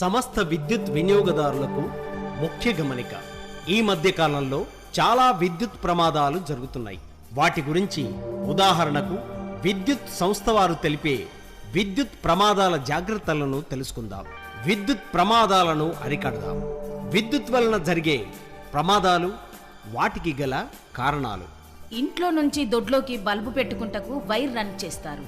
సమస్త విద్యుత్ వినియోగదారులకు ముఖ్య గమనిక. ఈ మధ్య కాలంలో చాలా విద్యుత్ ప్రమాదాలు జరుగుతున్నాయి. వాటి గురించి ఉదాహరణకు విద్యుత్ సంస్థ వారు తెలిపే విద్యుత్ ప్రమాదాల జాగ్రత్తలను తెలుసుకుందాం. విద్యుత్ ప్రమాదాలను అరికడదాం. విద్యుత్ వలన జరిగే ప్రమాదాలు వాటికి గల కారణాలు. ఇంట్లో నుంచి దొడ్లోకి బల్బు పెట్టుకుంటకు వైర్ రన్ చేస్తారు.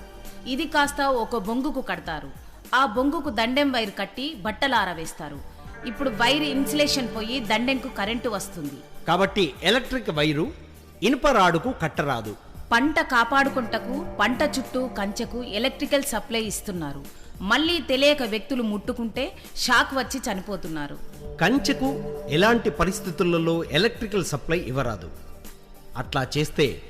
ఇది కాస్త ఒక బొంగుకు కడతారు. ఆ బొంగుకు దండెం వైర్ కట్టి బట్టలు ఆరవేస్తారు ఇప్పుడు వైర్ ఇన్సులేషన్ పోయి దండెంకు కరెంటు వస్తుంది. కాబట్టి ఎలక్ట్రిక్ వైరు ఇనుప రాడుకు కట్టరాదు. పంట కాపాడుకుంటకు పంట చుట్టూ కంచెకు ఎలక్ట్రికల్ సప్లై ఇస్తున్నారు. మళ్ళీ తెలియక వ్యక్తులు ముట్టుకుంటే షాక్ వచ్చి చనిపోతున్నారు. కంచెకు ఎలాంటి పరిస్థితులలో ఎలక్ట్రికల్ సప్లై ఇవ్వరాదు. అట్లా చేస్తే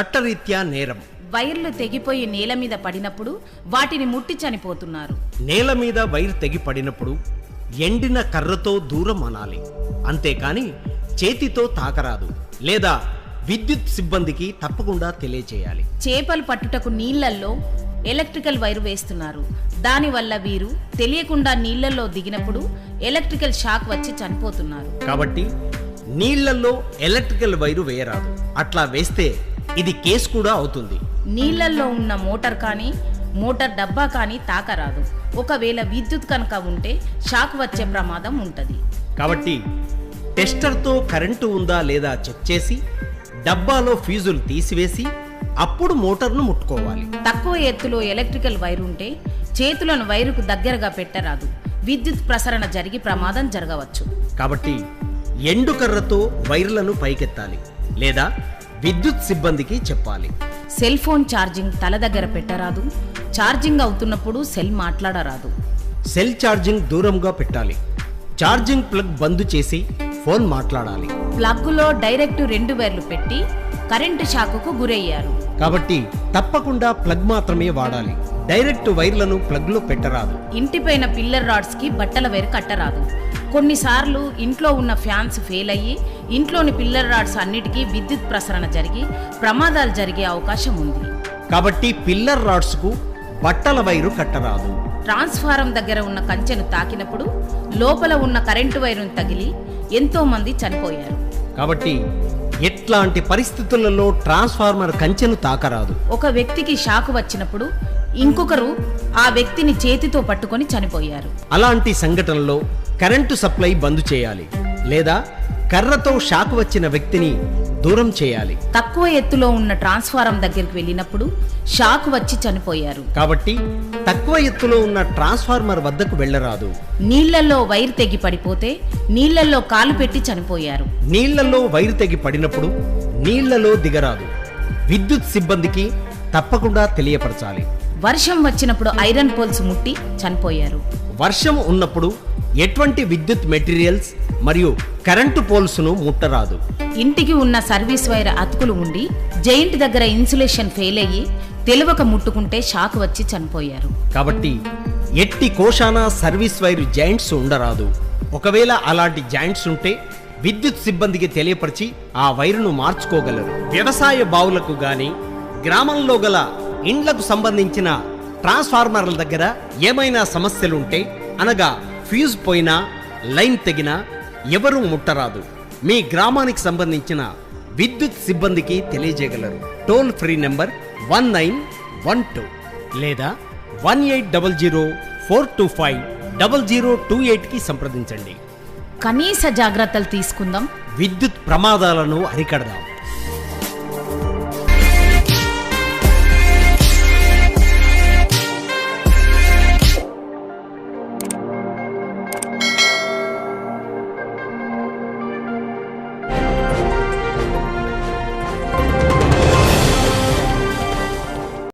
చట్టరీత్యా నేరం. వైర్లు తెగిపోయి నేల మీద పడినప్పుడు వాటిని ముట్టి చనిపోతున్నారు. నేల మీద వైర్ తెగి పడినప్పుడు ఎండిన కర్రతో దూరం అనాలి. అంతేకాని చేతితో తాకరాదు లేదా విద్యుత్ సిబ్బందికి తప్పకుండా తెలియచేయాలి చేపలు పట్టుటకు నీళ్ళల్లో ఎలక్ట్రికల్ వైరు వేస్తున్నారు. దానివల్ల వీరు తెలియకుండా నీళ్ళలో దిగినప్పుడు ఎలక్ట్రికల్ షాక్ వచ్చి చనిపోతున్నారు. కాబట్టి నీళ్ళలో ఎలక్ట్రికల్ వైరు వేయరాదు. అట్లా వేస్తే ఇది కేసు కూడా అవుతుంది. నీళ్ళల్లో ఉన్న మోటార్ కానీ మోటార్ డబ్బా కానీ తాకరాదు. ఒకవేళ విద్యుత్ కనుక ఉంటే షాక్ వచ్చే ప్రమాదం ఉంటుంది. కాబట్టి టెస్టర్తో కరెంటు ఉందా లేదా చెక్ చేసి డబ్బాలో ఫీజులు తీసివేసి అప్పుడు మోటార్ను ముట్టుకోవాలి. తక్కువ ఎత్తులో ఎలక్ట్రికల్ వైర్ ఉంటే చేతులను వైరుకు దగ్గరగా పెట్టరాదు. విద్యుత్ ప్రసరణ జరిగి ప్రమాదం జరగవచ్చు. కాబట్టి ఎండు కర్రతో వైర్లను పైకెత్తాలి. లేదా విద్యుత్ సిబ్బందికి చెప్పాలి. సెల్ ఫోన్ ఛార్జింగ్ తల దగ్గర పెట్టరాదు. ఛార్జింగ్ అవుతున్నప్పుడు సెల్ మాట్లాడరాదు. సెల్ ఛార్జింగ్ దూరంగా పెట్టాలి. ఛార్జింగ్ ప్లగ్ బంద్ చేసి ఫోన్ మాట్లాడాలి. ప్లగ్గులో డైరెక్ట్ రెండు వైర్లు పెట్టి కరెంటు షాకుకు గురయ్యారు. కాబట్టి తప్పకుండా ప్లగ్ మాత్రమే వాడాలి. డైరెక్ట్ వైర్లను ప్లగ్లో పెట్టరాదు. ఇంటిపైన పిల్లర్ రాడ్స్కి బట్టల వైర్ కట్టరాదు. కొన్నిసార్లు ఇంట్లో ఉన్న ఫ్యాన్స్ ఫెయిల్ అయ్యి ఇంట్లోని పిల్లర్ రాడ్స్ అన్నిటికీ విద్యుత్ ప్రసరణ జరిగి ప్రమాదాలు జరిగే అవకాశం ఉంది. కాబట్టి పిల్లర్ రాడ్స్కు బట్టల వైరు కట్టరాదు. ట్రాన్స్ఫారం దగ్గర ఉన్న కంచెను తాకినప్పుడు లోపల ఉన్న కరెంటు వైరును తగిలి ఎంతో మంది చనిపోయారు. కాబట్టి ఎట్లాంటి పరిస్థితులలో ట్రాన్స్ఫార్మర్ కంచెను తాకరాదు. ఒక వ్యక్తికి షాకు వచ్చినప్పుడు ఇంకొకరు ఆ వ్యక్తిని చేతితో పట్టుకొని చనిపోయారు. అలాంటి సంఘటనలో కరెంటు సప్లై బంద్ చేయాలి లేదా కర్రతో షాక్ వచ్చిన వ్యక్తిని దూరం చేయాలి. తక్కువ ఎత్తులో ఉన్న ట్రాన్స్ఫారం దగ్గరికి వెళ్ళినప్పుడు షాక్ వచ్చి చనిపోయారు. కాబట్టి తక్కువ ఎత్తులో ఉన్న ట్రాన్స్ఫార్మర్ వద్దకు వెళ్ళరాదు. నీళ్ళలో వైర్ తెగి పడిపోతే నీళ్ళలో కాలు పెట్టి చనిపోయారు. నీళ్ళలో వైరు తెగి పడినప్పుడు నీళ్ళలో దిగరాదు. విద్యుత్ సిబ్బందికి తప్పకుండా తెలియపరచాలి. వర్షం వచ్చినప్పుడు ఐరన్ పోల్స్ ముట్టి చనిపోయారు. వర్షం ఉన్నప్పుడు ఎటువంటి విద్యుత్ మెటీరియల్స్ మరియు కరెంటు పోల్స్ను ముట్టరాదు. ఇంటికి ఉన్న సర్వీస్ వైర్ అతుకులు ఉండి జైంట్ దగ్గర ఇన్సులేషన్ ఫెయిల్ అయ్యి తెలివక ముట్టుకుంటే షాక్ వచ్చి చనిపోయారు. కాబట్టి ఎట్టి కోశాన సర్వీస్ వైర్ జాయింట్స్ ఉండరాదు. ఒకవేళ అలాంటి జాయింట్స్ ఉంటే విద్యుత్ సిబ్బందికి తెలియపరిచి ఆ వైరును మార్చుకోగలరు. వ్యవసాయ బావులకు గాని గ్రామంలో గల ఇండ్లకు సంబంధించిన ట్రాన్స్ఫార్మర్ల దగ్గర ఏమైనా సమస్యలుంటే అనగా ఫ్యూజ్ పోయినా లైన్ తెగినా ఎవరూ ముట్టరాదు. మీ గ్రామానికి సంబంధించిన విద్యుత్ సిబ్బందికి తెలియజేయగలరు. Toll free number one nine one two లేదా one eight double zero four two five double zero two ఎయిట్కి సంప్రదించండి. కనీస జాగ్రత్తలు తీసుకుందాం. విద్యుత్ ప్రమాదాలను అరికడదాం.